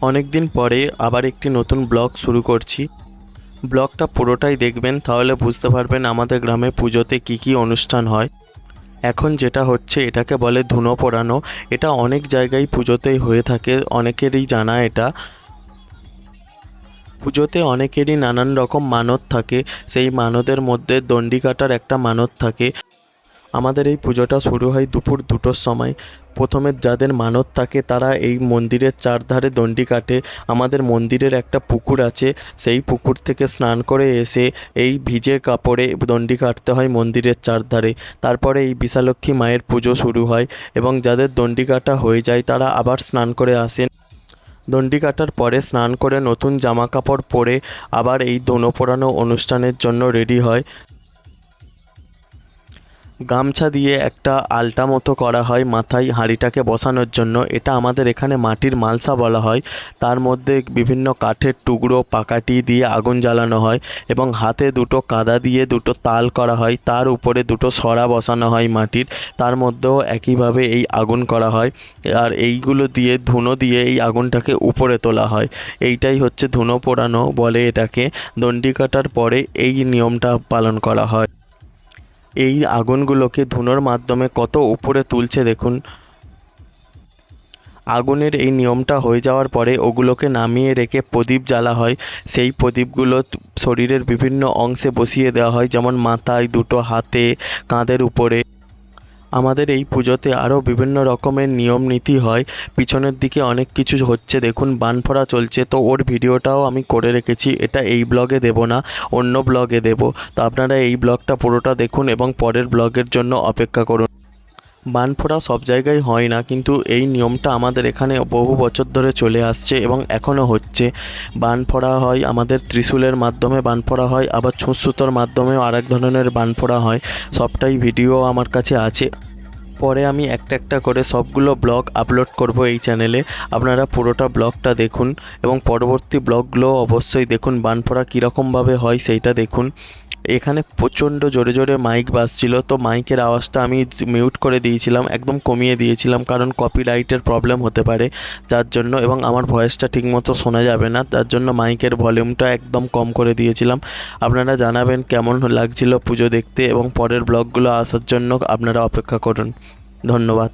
অনেক দিন পরে আবার একটি নতুন ব্লগ শুরু করছি। ব্লগটা পুরোটাই দেখবেন, তাহলে বুঝতে পারবেন আমাদের গ্রামে পুজোতে কী কী অনুষ্ঠান হয়। এখন যেটা হচ্ছে, এটাকে বলে ধুনো পোড়ানো। এটা অনেক জায়গায় পুজোতেই হয়ে থাকে, অনেকেরই জানা এটা। পুজোতে অনেকেরই নানান রকম মানত থাকে। সেই মানতের মধ্যে দণ্ডি কাটার একটা মানত থাকে। আমাদের এই পুজোটা শুরু হয় দুপুর দুটোর সময়। প্রথমে যাদের মানত থাকে তারা এই মন্দিরের চারধারে দণ্ডি কাটে। আমাদের মন্দিরের একটা পুকুর আছে, সেই পুকুর থেকে স্নান করে এসে এই ভিজে কাপড়ে দণ্ডি কাটতে হয় মন্দিরের চারধারে। তারপরে এই বিশালক্ষী মায়ের পুজো শুরু হয় এবং যাদের দণ্ডি কাটা হয়ে যায় তারা আবার স্নান করে আসেন। দণ্ডি কাটার পরে স্নান করে নতুন জামা কাপড় পরে আবার এই দোনো পোড়ানো অনুষ্ঠানের জন্য রেডি হয়। গামছা দিয়ে একটা আলটা মতো করা হয় মাথায় হাঁড়িটাকে বসানোর জন্য। এটা আমাদের এখানে মাটির মালসা বলা হয়। তার মধ্যে বিভিন্ন কাঠের টুকরো, পাকাটি দিয়ে আগুন জ্বালানো হয় এবং হাতে দুটো কাদা দিয়ে দুটো তাল করা হয়। তার উপরে দুটো সরা বসানো হয় মাটির। তার মধ্যেও একইভাবে এই আগুন করা হয়। আর এইগুলো দিয়ে, ধুনো দিয়ে এই আগুনটাকে উপরে তোলা হয়। এইটাই হচ্ছে ধুনো পোড়ানো বলে এটাকে। দণ্ডি কাটার পরে এই নিয়মটা পালন করা হয়। এই আগুনগুলোকে ধুনোর মাধ্যমে কত উপরে তুলছে দেখুন। আগুনের এই নিয়মটা হয়ে যাওয়ার পরে ওগুলোকে নামিয়ে রেখে প্রদীপ জ্বালা হয়। সেই প্রদীপগুলো শরীরের বিভিন্ন অংশে বসিয়ে দেওয়া হয়, যেমন মাথায় দুটো হাতে, কাঁধের উপরে। আমাদের এই পুজোতে আরও বিভিন্ন রকমের নিয়ম নীতি হয়। পিছনের দিকে অনেক কিছু হচ্ছে। দেখুন বানফোড়া চলছে। তো ওর ভিডিওটাও আমি করে রেখেছি। এটা এই ব্লগে দেব না, অন্য ব্লগে দেব। তো আপনারা এই ব্লগটা পুরোটা দেখুন এবং পরের ব্লগের জন্য অপেক্ষা করুন। বানফোড়া সব জায়গায় হয় না, কিন্তু এই নিয়মটা আমাদের এখানে বহু বছর ধরে চলে আসছে এবং এখনও হচ্ছে। বানফোড়া হয় আমাদের ত্রিশূলের মাধ্যমে বানফোড়া হয়, আবার ছুঁচসুতোর মাধ্যমেও আরেক ধরনের বানফোড়া হয়। সবটাই ভিডিও আমার কাছে আছে। পরে আমি একটা একটা করে সবগুলো ব্লগ আপলোড করব এই চ্যানেলে আপনারা পুরোটা ব্লগটা দেখুন এবং পরবর্তী ব্লগগুলো অবশ্যই দেখুন, বানফোড়া কীরকমভাবে হয় সেইটা দেখুন। এখানে প্রচণ্ড জোরে জোরে মাইক বাজছিল, তো মাইকের আওয়াজটা আমি মিউট করে দিয়েছিলাম, একদম কমিয়ে দিয়েছিলাম, কারণ কপিরাইটের প্রবলেম হতে পারে যার জন্য এবং আমার ভয়েসটা ঠিকমতো শোনা যাবে না, তার জন্য মাইকের ভলিউমটা একদম কম করে দিয়েছিলাম। আপনারা জানাবেন কেমন লাগছিল পুজো দেখতে এবং পরের ব্লগগুলো আসার জন্য আপনারা অপেক্ষা করুন। ধন্যবাদ।